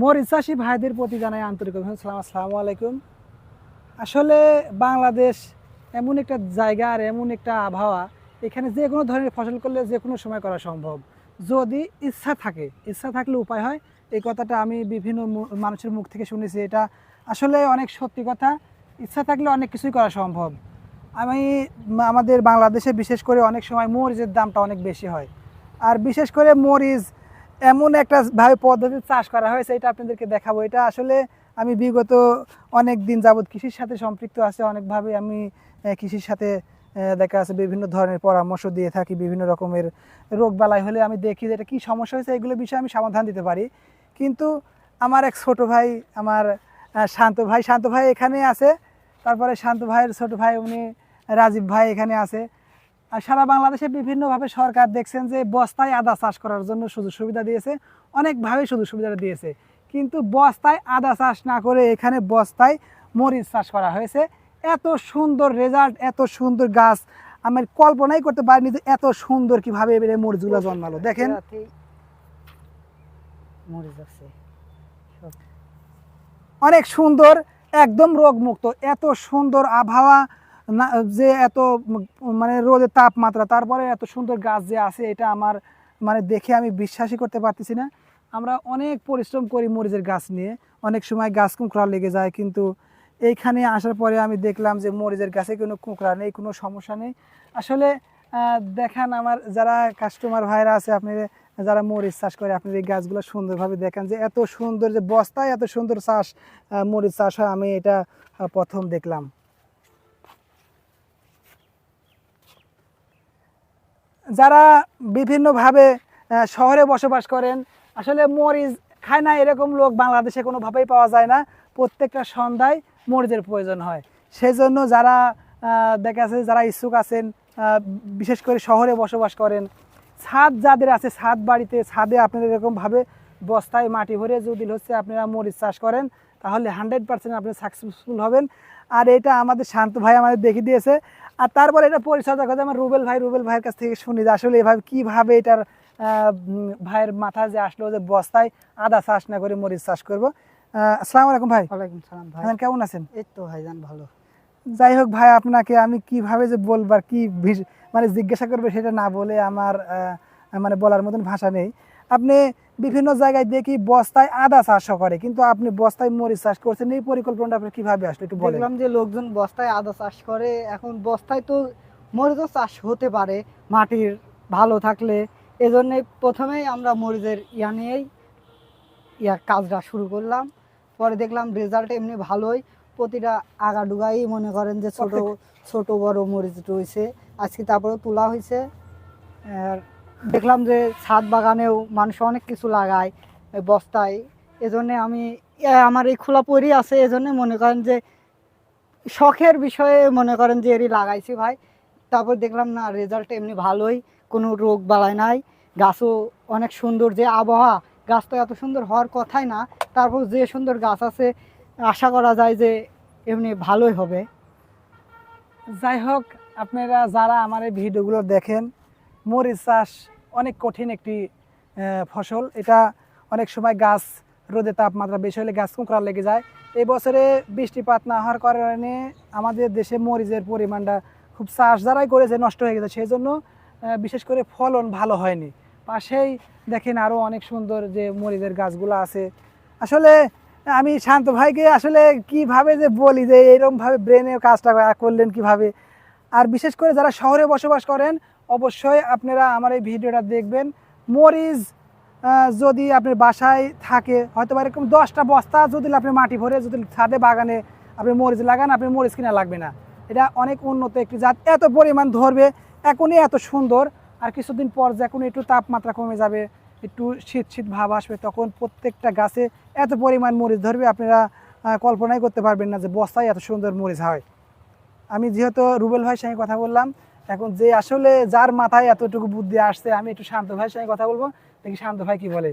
মরিচ চাষি ভাইদের প্রতি জানাই আন্তরিক সালাম, আসসালামু আলাইকুম। আসলে বাংলাদেশ এমন একটা জায়গা আর এমন একটা আবহাওয়া, এখানে যে কোনো ধরনের ফসল করলে যে কোনো সময় করা সম্ভব। যদি ইচ্ছা থাকে, ইচ্ছা থাকলে উপায় হয়, এই কথাটা আমি বিভিন্ন মানুষের মুখ থেকে শুনেছি। এটা আসলে অনেক সত্যি কথা। ইচ্ছা থাকলে অনেক কিছুই করা সম্ভব। আমি আমাদের বাংলাদেশে বিশেষ করে অনেক সময় মরিচের দামটা অনেক বেশি হয়। আর বিশেষ করে মরিচ এমন একটা ভাবে পদ্ধতি চাষ করা হয়েছে, এটা আপনাদেরকে দেখাবো। এটা আসলে আমি বিগত অনেক দিন যাবৎ কৃষির সাথে সম্পৃক্ত আছে, অনেকভাবে আমি কৃষির সাথে দেখা আছে বিভিন্ন ধরনের পরামর্শ দিয়ে থাকি, বিভিন্ন রকমের রোগ বালাই হলে আমি দেখি যে এটা কী সমস্যা হয়েছে, এগুলো বিষয়ে আমি সমাধান দিতে পারি। কিন্তু আমার এক ছোট ভাই, আমার শান্ত ভাই শান্ত ভাই এখানে আছে। তারপরে শান্ত ভাইয়ের ছোট ভাই উনি, রাজীব ভাই এখানে আছে। আর সারা বাংলাদেশে বিভিন্নভাবে সরকার দেখছেন যে বস্তায় আদা চাষ করার জন্য সুযোগ সুবিধা দিয়েছে। অনেকভাবে সুযোগ সুবিধা দিয়েছে। কিন্তু বস্তায় আদা চাষ না করে এখানে বস্তায় মরিচ চাষ করা হয়েছে। এত সুন্দর রেজাল্ট এত সুন্দর গাছ। আমি কল্পনাই করতে পারিনি যে এত সুন্দর কীভাবে এবারে মরিচগুলো জন্মালো। দেখেন। অনেক সুন্দর একদম রোগমুক্ত। এত সুন্দর আবহাওয়া না, যে এত মানে রোদের তাপমাত্রা, তারপরে এত সুন্দর গাছ যে আছে, এটা আমার মানে দেখে আমি বিশ্বাসই করতে পারতেছি না। আমরা অনেক পরিশ্রম করি মরিচের গাছ নিয়ে, অনেক সময় গাছ কুঁকড়া লেগে যায়, কিন্তু এইখানে আসার পরে আমি দেখলাম যে মরিচের গাছে কোনো কুঁকড়া নেই, কোনো সমস্যা নেই। আসলে দেখান আমার যারা কাস্টমার ভাইরা আছে, আপনি যারা মরিচ চাষ করে, আপনি এই গাছগুলো সুন্দরভাবে দেখেন যে এত সুন্দর যে বস্তায় এত সুন্দর চাষ মরিচ চাষ হয়, আমি এটা প্রথম দেখলাম। যারা বিভিন্নভাবে শহরে বসবাস করেন, আসলে মরিচ খায় না এরকম লোক বাংলাদেশে কোনোভাবেই পাওয়া যায় না। প্রত্যেকটা সন্ধ্যায় মরিচের প্রয়োজন হয়। সেই জন্য যারা দেখা যাচ্ছে যারা ইচ্ছুক আছেন বিশেষ করে শহরে বসবাস করেন, ছাদ যাদের আছে, ছাদ বাড়িতে, ছাদে আপনারা এরকমভাবে বস্তায় মাটি ভরে যদি হচ্ছে আপনারা মরিচ চাষ করেন, তাহলে হান্ড্রেড পার্সেন্ট আপনি সাকসেসফুল হবেন। আর এটা আমাদের শান্ত ভাই আমাদের দেখিয়ে দিয়েছে আর তারপরে এটা পরিচর্যা করতে আমার রুবেল ভাই রুবেল ভাইয়ের কাছ থেকে শুনি যে আসলে এভাবে কীভাবে এটার ভাইয়ের মাথা যে আসলো যে বস্তায় আদা চাষ না করে মরিচ চাষ করব। আসসালামু আলাইকুম ভাই। ওয়ালাইকুম সালাম ভাই। কেমন আছেন? এই তো ভাই ভাইজান ভালো। যাই হোক ভাই আপনাকে আমি কীভাবে যে বলবার কি মানে জিজ্ঞাসা করবে সেটা না বলে আমার মানে বলার মতন ভাষা নেই। আপনি বিভিন্ন জায়গায় দেখি বস্তায় আদা চাষ করে কিন্তু আপনি বস্তায় মরিচ চাষ করছেন এই পরিকল্পনাটা আপনি কীভাবে আসলো একটু বললাম যে লোকজন বস্তায় আদা চাষ করে এখন বস্তায় তো মরিচও চাষ হতে পারে মাটির ভালো থাকলে। এজন্যে প্রথমেই আমরা মরিচের ইয়া নিয়েই ইয়া কাজটা শুরু করলাম। পরে দেখলাম রেজাল্ট এমনি ভালোই প্রতিটা আগা ডুগাই মনে করেন যে ছোট ছোট বড় মরিচ রয়েছে। আজকে তারপরে তোলা হয়েছে। আর দেখলাম যে ছাদ বাগানেও মানুষ অনেক কিছু লাগায় বস্তায়। এজন্যে আমি আমার এই খোলা পরি আছে, এজন্য মনে করেন যে শখের বিষয়ে মনে করেন যে এরই লাগাইছি ভাই। তারপর দেখলাম না রেজাল্ট এমনি ভালোই, কোনো রোগ বাড়ায় নাই। গাছও অনেক সুন্দর যে আবহাওয়া, গাছ তো এত সুন্দর হওয়ার কথাই না। তারপর যে সুন্দর গাছ আছে, আশা করা যায় যে এমনি ভালোই হবে। যাই হোক, আপনারা যারা আমার এই ভিডিওগুলো দেখেন মরিচ চাষ অনেক কঠিন একটি ফসল। এটা অনেক সময় গাছ রোদে তাপমাত্রা বেশি হলে গাছ কুঁকড়া লেগে যায়। এই বছরে বৃষ্টিপাত না হওয়ার কারণে আমাদের দেশে মরিচের পরিমাণটা খুব চাষ যারাই করেছে নষ্ট হয়ে গেছে সেই জন্য বিশেষ করে ফলন ভালো হয়নি। পাশেই দেখেন আরও অনেক সুন্দর যে মরিচের গাছগুলো আছে। আসলে, আমি শান্ত ভাইকে আসলে কীভাবে যে বলি যে এরকমভাবে ব্রেনের কাজটা করলেন কীভাবে? আর বিশেষ করে যারা শহরে বসবাস করেন অবশ্যই আপনারা আমার এই ভিডিওটা দেখবেন। মরিচ যদি আপনার বাসায় থাকে হয়তো বা এরকম দশটা বস্তা যদি আপনি মাটি ভরে যদি ছাদে বাগানে আপনি মরিচ লাগান, আপনি মরিচ কিনা লাগবে না। এটা অনেক উন্নত একটি জাত, এত পরিমাণ ধরবে, এখনই এত সুন্দর। আর কিছুদিন পর যখন একটু তাপমাত্রা কমে যাবে, একটু শীত শীত ভাব আসবে, তখন প্রত্যেকটা গাছে এত পরিমাণ মরিচ ধরবে, আপনারা কল্পনাই করতে পারবেন না যে বস্তায় এত সুন্দর মরিচ হয়। আমি যেহেতু রুবেল ভাইয়ের সঙ্গে কথা বললাম এখন যে আসলে যার মাথায় এতটুকু বুদ্ধি আসছে আমি একটু শান্ত ভাইয়ের সঙ্গে কথা বলব। দেখি শান্ত ভাই কি বলে।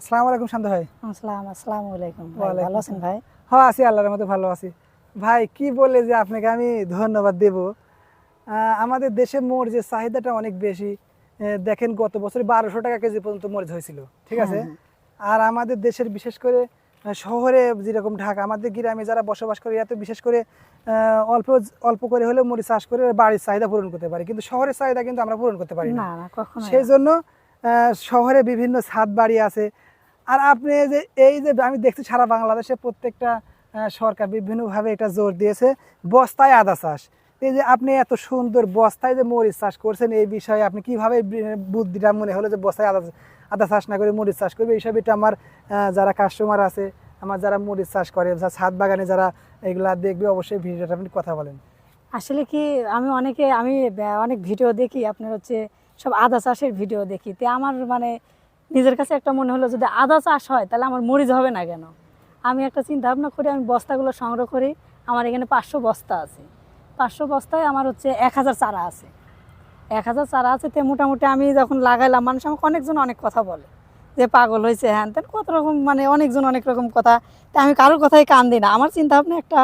আসসালামু আলাইকুম শান্ত ভাই। আসসালাম আসসালামু আলাইকুম ভালো আছেন ভাই? হ্যাঁ আছি আল্লাহর মধ্যে ভালো আছি। ভাই কি বলে যে আপনাকে আমি ধন্যবাদ দেব? আহ, আমাদের দেশে মোর যে চাহিদাটা অনেক বেশি। দেখেন গত বছর বারোশো টাকা কেজি পর্যন্ত মরিচ হয়েছিল ঠিক আছে? হ্যাঁ, আর আমাদের দেশের বিশেষ করে শহরে যেরকম ঢাকা আমাদের গ্রামে যারা বসবাস করে এত বিশেষ করে অল্প অল্প করে হলেও মরিচ চাষ করে বাড়ির চাহিদা পূরণ করতে পারি। কিন্তু শহরের চাহিদা কিন্তু আমরা পূরণ করতে পারি না। সেই জন্য শহরে বিভিন্ন ছাদ বাড়ি আছে। আর আপনি যে এই যে আমি দেখছি সারা বাংলাদেশে প্রত্যেকটা সরকার বিভিন্নভাবে এটা জোর দিয়েছে বস্তায় আদা চাষ। এই যে আপনি এত সুন্দর বস্তায় যে মরিচ চাষ করছেন এই বিষয়ে আপনি কীভাবে বুদ্ধিটা মনে হলো যে বস্তায় আদা আদা চাষ না করে মরিচ চাষ করবে, এইসব এটা আমার যারা কাস্টমার আছে, আমার যারা মরিচ চাষ করে ছাদ বাগানে যারা এগুলা দেখবে, অবশ্যই ভিডিওটা আপনি কথা বলেন। আসলে কি, আমি অনেকে, আমি অনেক ভিডিও দেখি, আপনার হচ্ছে সব আদা চাষের ভিডিও দেখি। তে আমার মানে নিজের কাছে একটা মনে হলো, যদি আদা চাষ হয়, তাহলে আমার মরিচ হবে না কেন? আমি একটা চিন্তা ভাবনা করি, আমি বস্তাগুলো সংগ্রহ করি, আমার এখানে পাঁচশো বস্তা আছে। পাঁচশো বস্তায় আমার হচ্ছে এক হাজার চারা আছে। এক হাজার চারা আছে তে মোটামুটি আমি যখন লাগাইলাম মানুষ আমাকে অনেকজন অনেক কথা বলে যে পাগল হয়েছে হ্যান তেন কত রকম মানে অনেকজন অনেক রকম কথা। তা আমি কারোর কথাই কান দিই না। আমার চিন্তা ভাবনা একটা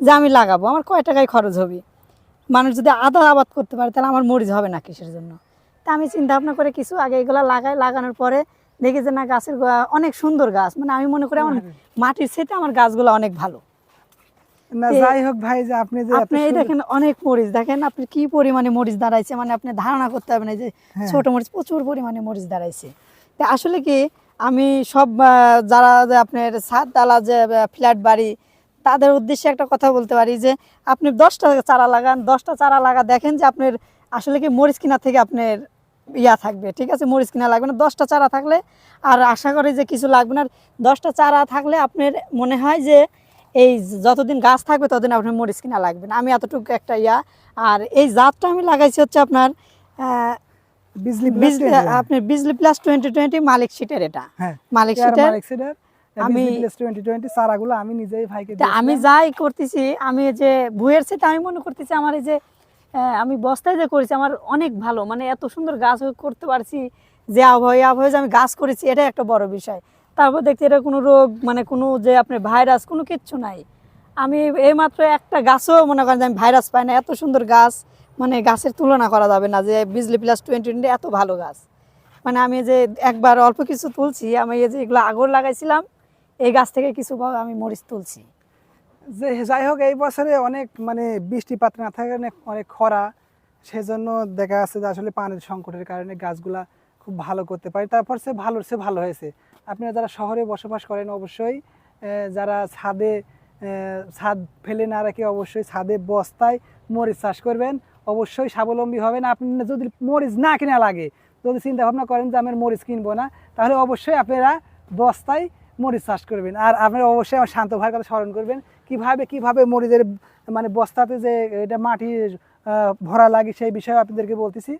যে আমি লাগাবো আমার কয় টাকায় খরচ হবে? মানুষ যদি আদা আবাদ করতে পারে তাহলে আমার মরিচ হবে না কিসের জন্য? তা আমি চিন্তা ভাবনা করে কিছু আগে এগুলো লাগাই লাগানোর পরে দেখি যে না গাছের অনেক সুন্দর গাছ। মানে আমি মনে করি আমার মাটির সেটা আমার গাছগুলো অনেক ভালো। না যাই হোক ভাই যে আপনি যে আপনি দেখেন অনেক মরিচ। দেখেন আপনি কি পরিমাণে মরিচ দাঁড়াইছে মানে আপনি ধারণা করতে হবে যে হ্যাঁ। ছোট মরিচ প্রচুর পরিমাণে মরিচ দাঁড়াইছে। তা আসলে কি আমি সব যারা আপনার ছাদ ডালা যে ফ্ল্যাট বাড়ি তাদের উদ্দেশ্যে একটা কথা বলতে পারি যে আপনি দশটা চারা লাগান দশটা চারা লাগা দেখেন যে আপনার আসলে কি মরিচ কিনা থেকে আপনার ইয়া থাকবে ঠিক আছে? মরিচ কিনা লাগবে না দশটা চারা থাকলে আর আশা করি যে কিছু লাগবে না আর দশটা চারা থাকলে আপনার মনে হয় যে এই যতদিন গাছ থাকবে ততদিন আপনার মরিচ কিনা লাগবে না। আমি এতটুকু একটা ইয়া। আর এই জাতটা আমি লাগাইছি হচ্ছে আপনার বিজলি বিজলি আপনার বিজলি প্লাস টোয়েন্টি টোয়েন্টি মালিক সিটের এটা। হ্যাঁ মালিক সিটের আমি- নিজেই ভাইকে যাই করতেছি আমি যে ভুয়ের সাথে আমি মনে করতেছি আমার এই যে আমি বস্তায় যে করেছি আমার অনেক ভালো। মানে এত সুন্দর গাছ করতে পারছি যে আবহাওয়া আবহাওয়া যে আমি গাছ করেছি এটা একটা বড় বিষয়। তারপর দেখছি এটা কোনো রোগ মানে কোনো যে আপনার ভাইরাস কোনো কিচ্ছু নাই। আমি এইমাত্র একটা গাছও মনে করেন যে আমি ভাইরাস পাই না, এত সুন্দর গাছ মানে গাছের তুলনা করা যাবে না যে বিজলি প্লাস টোয়েন্টি টোয়েন্টি এত ভালো গাছ। মানে আমি যে একবার অল্প কিছু তুলছি, আমি এই যে এগুলো আগর লাগাইছিলাম, এই গাছ থেকে কিছু আমি মরিচ তুলছি। যে যাই হোক, এই বছরে অনেক মানে বৃষ্টিপাত না থাকার কারণে অনেক খরা, সেজন্য দেখা যাচ্ছে যে আসলে পানির সংকটের কারণে গাছগুলা খুব ভালো করতে পারে, তারপর সে ভালো সে ভালো হয়েছে। আপনারা যারা শহরে বসবাস করেন অবশ্যই যারা ছাদে ছাদ ফেলে না রেখে অবশ্যই ছাদে বস্তায় মরিচ চাষ করবেন। অবশ্যই স্বাবলম্বী হবেন। আপনি যদি মরিচ না কিনা লাগে যদি চিন্তা ভাবনা করেন যে আমি মরিচ কিনবো না তাহলে অবশ্যই আপনারা বস্তায় মরিচ চাষ করবেন। আর আপনারা অবশ্যই আমার শান্ত ভাইয়ের কথা স্মরণ করবেন কীভাবে কীভাবে মরিচের মানে বস্তাতে যে এটা আহ, ভরা লাগে সেই বিষয়ে আপনাদেরকে বলতেছি।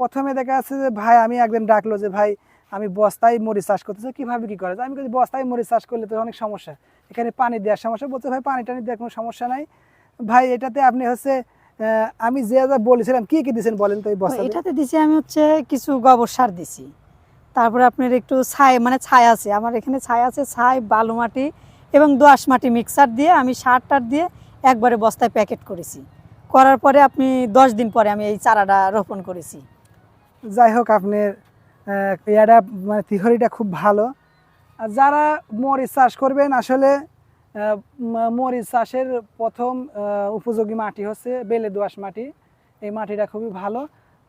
প্রথমে দেখা যাচ্ছে যে ভাই আমি একদিন ডাকলো যে ভাই আমি বস্তায় মরিচ চাষ করতেছি কীভাবে কি করে আমি বলছি বস্তায় মরিচ চাষ করলে তো অনেক সমস্যা। এখানে পানি দেওয়ার সমস্যা। বলতে ভাই পানি টানি দেওয়ার কোনো সমস্যা নাই। ভাই এটাতে আপনি হচ্ছে আমি যে যা বলেছিলাম কি কি দিয়েছেন বলেন তো এই বস্তাতে? এটাতে দিছি আমি হচ্ছে কিছু গোবর সার দিছি। তারপরে আপনার একটু ছাই মানে ছাই আছে। আমার এখানে ছাই আছে ছাই বালু মাটি এবং দোআঁশ মাটি মিক্সার দিয়ে আমি সার টার দিয়ে একবারে বস্তায় প্যাকেট করেছি। করার পরে আপনি দশ দিন পরে আমি এই চারাটা রোপণ করেছি। যাই হোক আপনার ইয়াটা মানে থিওরিটা খুব ভালো। আর যারা মরিচ চাষ করবেন, আসলে মরিচ চাষের প্রথম উপযোগী মাটি হচ্ছে বেলে দোআঁশ মাটি। এই মাটিটা খুবই ভালো।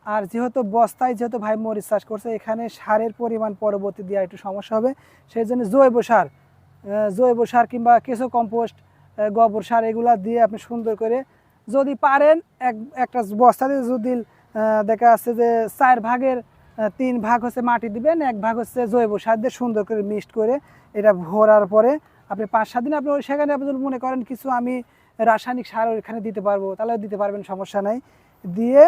আর যেহেতু বস্তায় যেহেতু ভাই মরিচ চাষ করছে, এখানে সারের পরিমাণ পরবর্তী দেওয়া একটু সমস্যা হবে। সেই জন্য জৈব সার জৈব সার কিংবা কেঁচো কম্পোস্ট গোবর সার এগুলো দিয়ে আপনি সুন্দর করে যদি পারেন, এক একটা বস্তাতে যদি দেখা যাচ্ছে যে চার ভাগের তিন ভাগ হচ্ছে মাটি দিবেন, এক ভাগ হচ্ছে জৈব সার দিয়ে সুন্দর করে মিক্সড করে এটা ভরার পরে আপনি পাঁচ, সাত দিন আপনি সেখানে আপনি মনে করেন কিছু আমি রাসায়নিক সার ওইখানে দিতে পারব তাহলে দিতে পারবেন, সমস্যা নাই। দিয়ে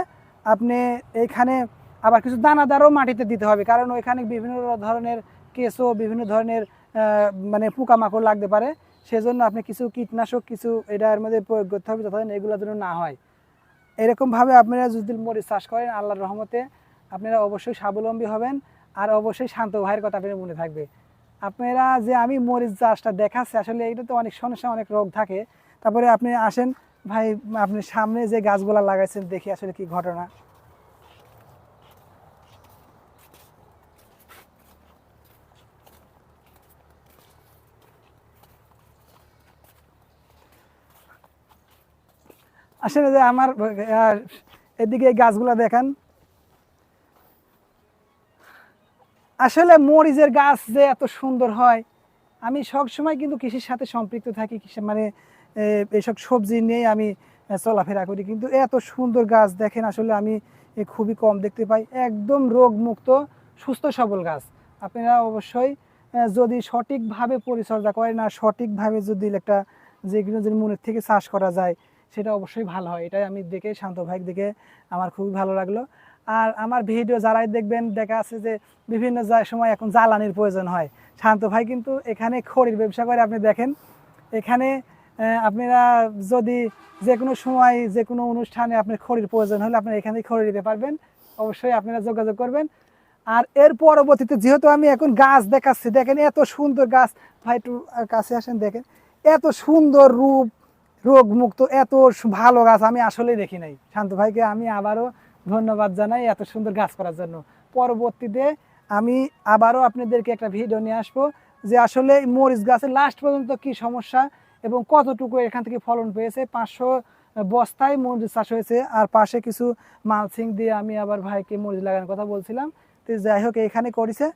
আপনি এইখানে আবার কিছু দানাদারও মাটিতে দিতে হবে, কারণ ওইখানে বিভিন্ন ধরনের কেঁচো, বিভিন্ন ধরনের মানে পোকামাকড় লাগতে পারে। সেজন্য আপনি কিছু কীটনাশক, কিছু এটার মধ্যে প্রয়োগ করতে হবে, যতদিন এগুলো যেন না হয়। এরকমভাবে আপনারা যদি মরিচ চাষ করেন, আল্লাহর রহমতে আপনারা অবশ্যই স্বাবলম্বী হবেন আর অবশ্যই শান্ত ভাইয়ের কথা আপনার মনে থাকবে। আপনারা যে আমি মরিচ চাষটা দেখাচ্ছি, আসলে এটা তো অনেক সমস্যা, অনেক রোগ থাকে। তারপরে আপনি আসেন, ভাই, আপনি সামনে যে গাছগুলা লাগাইছেন, দেখি আসলে কি ঘটনা। আসলে যে আমার এদিকে এই গাছগুলা দেখেন আসলে মরিচের গাছ যে এত সুন্দর হয়, আমি সব সময় কিন্তু কৃষির সাথে সম্পৃক্ত থাকি মানে এইসব সবজি নিয়ে আমি চলাফেরা করি। কিন্তু এত সুন্দর গাছ দেখেন, আসলে আমি খুবই কম দেখতে পাই। একদম রোগমুক্ত, সুস্থ, সবল গাছ। আপনারা অবশ্যই যদি সঠিকভাবে পরিচর্যা করেন আর সঠিকভাবে যদি একটা যেগুলো যদি মনের থেকে চাষ করা যায়, সেটা অবশ্যই ভালো হয়। এটাই আমি দেখে, শান্ত ভাই দেখে আমার খুবই ভালো লাগল। আর আমার ভিডিও যারাই দেখবেন, দেখা আছে যে বিভিন্ন সময় এখন জ্বালানির প্রয়োজন হয়। শান্ত ভাই, কিন্তু এখানে খড়ির ব্যবসা করে আপনি দেখেন, এখানে আপনারা যদি যে কোনো সময় যে কোনো অনুষ্ঠানে আপনার খড়ির প্রয়োজন হলে আপনারা এখানে খড়ি দিতে পারবেন। অবশ্যই আপনারা যোগাযোগ করবেন। আর এর পরবর্তীতে যেহেতু আমি এখন গাছ দেখাচ্ছি, দেখেন এত সুন্দর গাছ। ভাই, একটু কাছে আসেন, দেখেন। এত সুন্দর রূপ, রোগমুক্ত, এত ভালো গাছ আমি আসলে দেখি নাই। শান্ত ভাইকে আমি আবারও ধন্যবাদ জানাই এত সুন্দর গাছ করার জন্য। পরবর্তীতে আমি আবারও আপনাদেরকে একটা ভিডিও নিয়ে আসব যে আসলে মরিচ গাছের লাস্ট পর্যন্ত কি সমস্যা এবং কতটুকু এখান থেকে ফলন পেয়েছে, পাঁচশো বস্তায় মরিচ চাষ হয়েছে আর পাশে কিছু মালসিং দিয়ে আমি আবার ভাইকে মরিচ লাগানোর কথা বলছিলাম। তো যাই হোক এইখানে করেছে।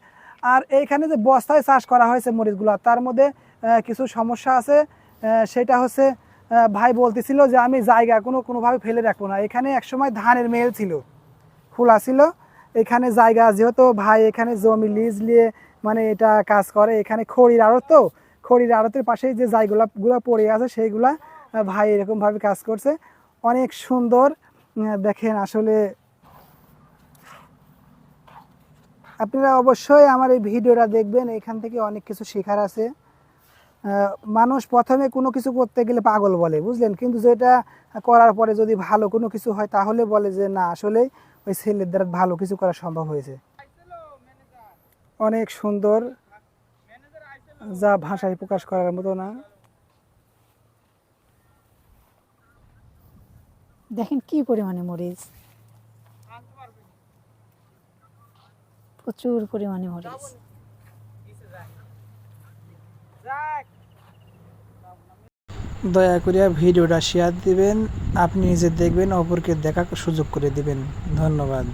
আর এইখানে যে বস্তায় চাষ করা হয়েছে মরিচগুলো, তার মধ্যে কিছু সমস্যা আছে। সেটা হচ্ছে ভাই বলতেছিল যে আমি জায়গা কোনো, কোনোভাবে ফেলে রাখব না। এখানে একসময় ধানের মেল ছিল, খোলা ছিল। এখানে জায়গা, যেহেতু ভাই এখানে জমি লিজ নিয়ে মানে এটা কাজ করে, এখানে খড়ির আড়ত। তো খড়ির আড়তের পাশে যে জায়গাগুলো, গুলো পড়ে আছে, সেইগুলা ভাই এরকমভাবে কাজ করছে। অনেক সুন্দর দেখেন আসলে। আপনারা অবশ্যই আমার এই ভিডিওটা দেখবেন, এখান থেকে অনেক কিছু শেখার আছে। মানুষ প্রথমে কোনো কিছু করতে গেলে পাগল বলে, বুঝলেন? কিন্তু যেটা করার পরে যদি ভালো কোনো কিছু হয়, তাহলে বলে যে, না আসলে ওই ছেলের দ্বারা ভালো কিছু করা সম্ভব হয়েছে। অনেক সুন্দর। যা ভাষায় প্রকাশ করার মতো না। দেখেন কি পরিমাণে মরিচ। প্রচুর পরিমাণে মরিচ। দয়া করিয়া ভিডিওটা শেয়ার দিবেন। আপনি নিজে দেখবেন অপরকে দেখা সুযোগ করে দিবেন। ধন্যবাদ।